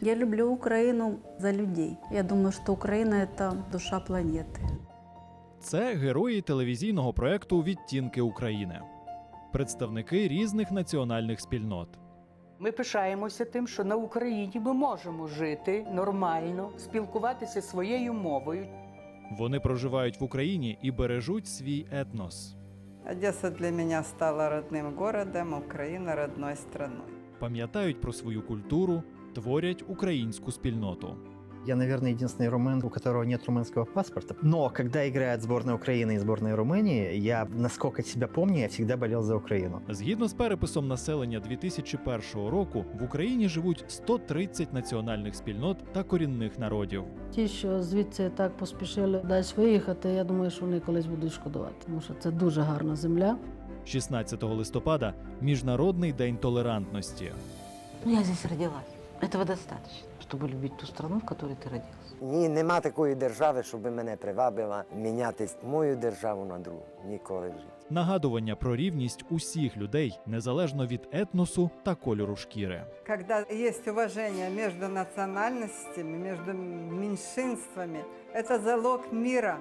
Я люблю Украину за людей. Я думаю, что Украина – это душа планеты. Це герої телевізійного проекту Відтінки України, представники різних національних спільнот. Ми пишаємося тим, що на Україні ми можемо жити нормально, спілкуватися своєю мовою. Вони проживають в Україні і бережуть свій етнос, Одесса для меня стала родным городом, Украина родной страной. пам'ятають про свою культуру, творять українську спільноту. Я, наверное, единственный румын, у которого нет румынского паспорта. Но когда играет сборная Украины и сборная Румынии, я, насколько себя помню, я всегда болел за Украину. Згідно з переписом населення 2001 року, в Україні живуть 130 національних спільнот та корінних народів. Ті, що звідси так поспішили десь виїхати, я думаю, що вони колись будуть шкодувати, тому що це дуже гарна земля. 16 листопада Міжнародний день толерантності. Ну, я здесь родилась. Этого достаточно, чтобы любить ту страну, в которой ты родился. Ні, нема такої держави, щоб мене привабила міняти мою державу на другу. Ніколи в житті. Нагадування про рівність усіх людей незалежно від етносу та кольору шкіри. Когда есть уважение между национальностями, между меньшинствами, это залог мира.